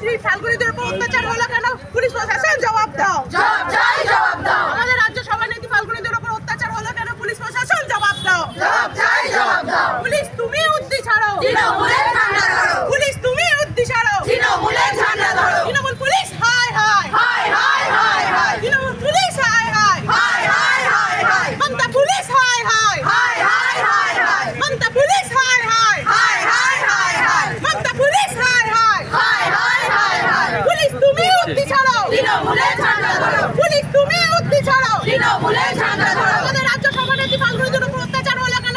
ফাল্গুনীদের উপর অত্যাচার হলো কেন পুলিশ প্রশাসন জবাব দাও জবাব চাই জবাব দাও আমাদের রাজ্য সভানেত্রী ফাল্গুনীদের উপর অত্যাচার হলো কেন পুলিশ প্রশাসন জবাব দাও জবাব চাই জবাব দাও পুলিশ তুমি উদ্দি ছাড়ো তৃণমূলের ঝান্ডা ধরো পুলিশ তুমি উদ্দি ছাড়ো তৃণমূলের ঝান্ডা ধরো তৃণমূল পুলিশ হায় হায় হায় হায় হায় হায় তৃণমূল পুলিশ হায় হায় হায় হায় হায় হায় মমতা পুলিশ হায় হায় হায় হায় হায় হায় মমতা পুলিশ হায় হায় হায় হায় হায় হায় মমতা পুলিশ হায় হায় হায় হায় হায় হায় পুলিশ তুমি উদ্দি ছাড়ো তৃণমূলের ঝান্ডা ধরো পুলিশ তুমি উদ্দি ছাড়ো তৃণমূলের ঝান্ডা ধরো আমাদের রাজ্য সভানেত্রী ফাল্গুনীদের উপর অত্যাচার হলো কেন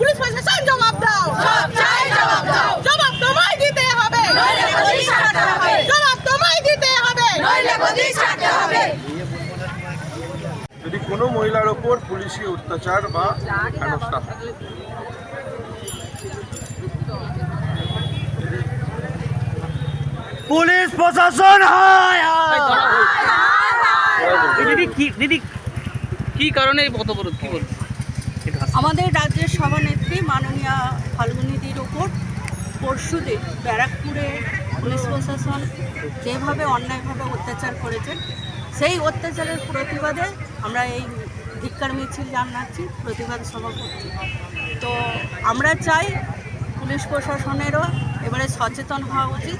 পুলিশ প্রশাসন জবাব দাও জবাব চাই জবাব দাও জবাব তোমায় দিতে হবে নইলে গদি ছাড়তে হবে জবাব তোমায় দিতে হবে নইলে গদি ছাড়তে হবে যদি কোনো মহিলার ওপর পুলিশি অত্যাচার বা হেনস্থা হয়। পুলিশ প্রশাসন হায় দিদি কি দিদি কি কারণে এই পথবরোধ কি বলব আমাদের রাজ্যের সভানেত্রী মাননীয়া ফাল্গুনীদির ওপর পরশুদিন ব্যারাকপুরে পুলিশ প্রশাসন যেভাবে অন্যায়ভাবে অত্যাচার করেছেন, সেই অত্যাচারের প্রতিবাদে আমরা এই ধিক্কার মিছিল জানাচ্ছি, প্রতিবাদ সভা করছি তো আমরা চাই পুলিশ প্রশাসনেরও এবারে সচেতন হওয়া উচিত।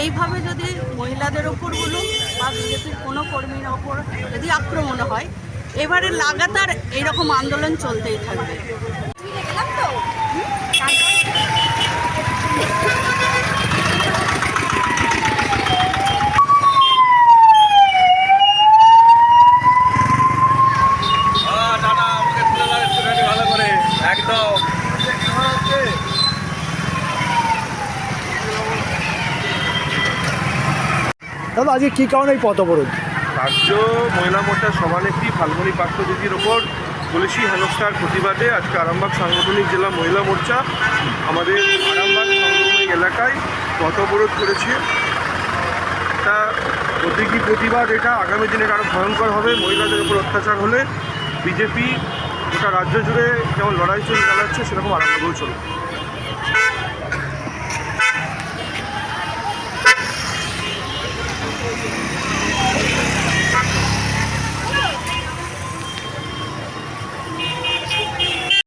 এইভাবে যদি মহিলাদের ওপর বলুন বা বিজেপির কোনো কর্মীর ওপর যদি আক্রমণ হয়, এবারে লাগাতার এইরকম আন্দোলন চলতেই থাকবে। একদম। দাদা আজকে কী কারণে এই পথ অবরোধ? রাজ্য মহিলা মোর্চার সভানেত্রী ফাল্গুনী পাত্র দিদির ওপর পুলিশি হেনস্থার প্রতিবাদে আজকে আরামবাগ সাংগঠনিক জেলা মহিলা মোর্চা আমাদের আরামবাগ সাংগঠনিক এলাকায় পথ অবরোধ করেছে। তা প্রতীকী প্রতিবাদ এটা আগামী দিনে আরও ভয়ঙ্কর হবে। মহিলাদের উপর অত্যাচার হলে বিজেপি গোটা রাজ্য জুড়ে যেমন লড়াই চলে চালাচ্ছে সেরকম আরামবাগেও চলবে।